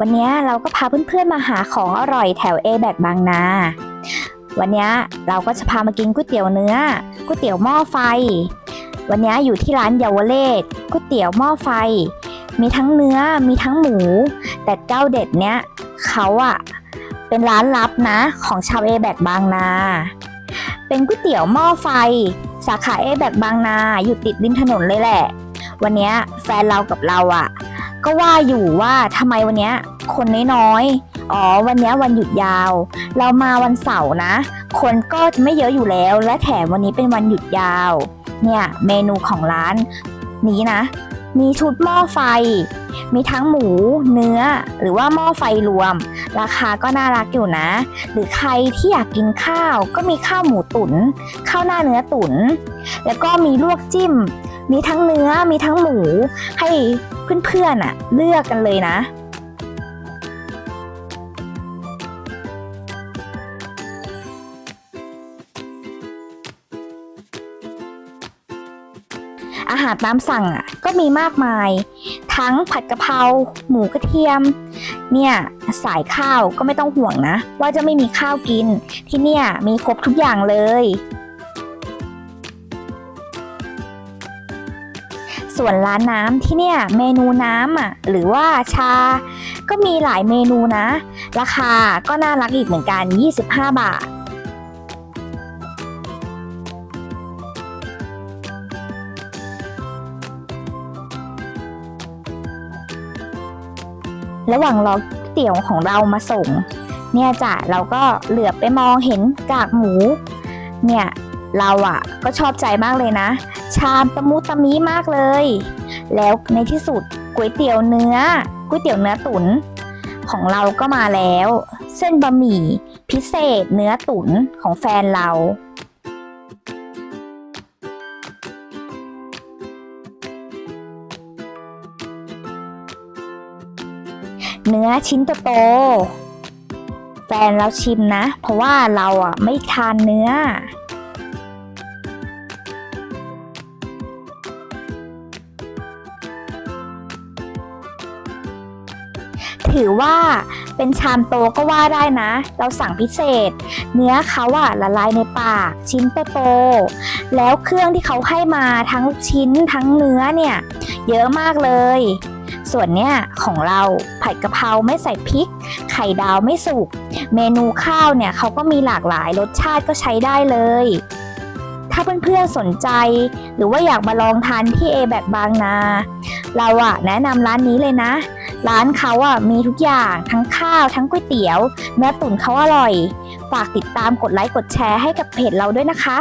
วันนี้เราก็พาเพื่อนๆมาหาของอร่อยแถวเอแบกบางนา วันนี้เราก็จะพามากินก๋วยเตี๋ยวเนื้อก๋วยเตี๋ยวหม้อไฟ วันนี้อยู่ที่ร้านเยาวเลศก๋วยเตี๋ยวหม้อไฟ มีทั้งเนื้อมีทั้งหมู แต่เจ้าเด็ดเนี้ยเขาอะเป็นร้านลับนะของชาวเอแบกบางนา เป็นก๋วยเตี๋ยวหม้อไฟ สาขาเอแบกบางนาอยู่ติดริมถนนเลยแหละ วันนี้แฟนเรากับเราอะ ก็ว่าอยู่ว่าทำไมวันเนี้ยคนน้อยๆ อ๋อ วันนี้วันหยุดยาว เรามาวันเสาร์นะ คนก็ไม่เยอะอยู่แล้ว และแถมวันนี้เป็นวันหยุดยาว เนี่ยเมนูของร้านนี้นะ มีชุดหม้อไฟ มีทั้งหมู เนื้อ หรือว่าหม้อไฟรวม ราคาก็น่ารักอยู่นะ หรือใครที่อยากกินข้าว ก็มีข้าวหมูตุน๋น ข้าวหน้าเนื้อตุน๋น แล้วก็มีลวกจิ้ม มีทั้งเนื้อ มีทั้งหมู ให้ เพื่อนๆอะเลือกกันเลยนะอาหารตามสั่งอะก็มีมากมาย ทั้งผัดกะเพราหมูกระเทียม เนี่ยสายข้าวก็ไม่ต้องห่วงนะ ว่าจะไม่มีข้าวกินที่เนี่ยมีครบทุกอย่างเลย ส่วนร้านน้ำที่เนี่ยเมนูน้ำอะหรือว่าชา ก็มีหลายเมนูนะ ราคาก็น่ารักอีกเหมือนกัน 25 บาทระหว่างรอเตี๋ยวของเรามาส่ง เนี่ยจ้ะเราก็เหลือบไปมองเห็นกากหมู เนี่ย เราอะก็ชอบใจมากเลยนะ ชามตะมุตะมีมากเลย แล้วในที่สุดก๋วยเตี๋ยวเนื้อก๋วยเตี๋ยวเนื้อตุ๋นของเราก็มาแล้ว เส้นบะหมี่ พิเศษเนื้อตุ๋นของแฟนเราเนื้อชิ้นโตๆแฟนเราชิมนะ เพราะว่าเราอะไม่ทานเนื้อ ถือว่าเป็นชามโตก็ว่าได้นะ เราสั่งพิเศษ เนื้อเขาอะละลายในปาก ชิ้นโตๆแล้วเครื่องที่เขาให้มาทั้งชิ้นทั้งเนื้อเนี่ย เยอะมากเลย ส่วนเนี่ยของเราผัดกะเพราไม่ใส่พริก ไข่ดาวไม่สุก เมนูข้าวเนี่ยเขาก็มีหลากหลายรสชาติก็ใช้ได้เลยถ้าเพื่อนๆสนใจ หรือว่าอยากมาลองทานที่เอแบบบางนา เราอะแนะนำร้านนี้เลยนะ ร้านเขาอะมีทุกอย่างทั้งข้าวทั้งก๋วยเตี๋ยวเนื้อตุ๋นเขาอร่อย ฝากติดตามกดไลค์กดแชร์ให้กับเพจเราด้วยนะคะ